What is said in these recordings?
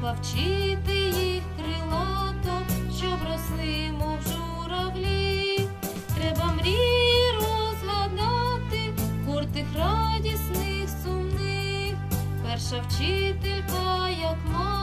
треба вчити їх крилато, щоб росли, мов журавлі. Треба мрії розгадати, куртих радісних, сумних. Перша вчителька, як мати,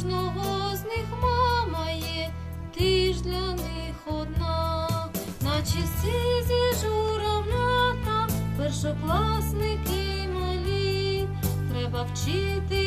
кожного з них мама є, ти ж для них одна, наче сизі журавлята, першокласники малі, треба вчити.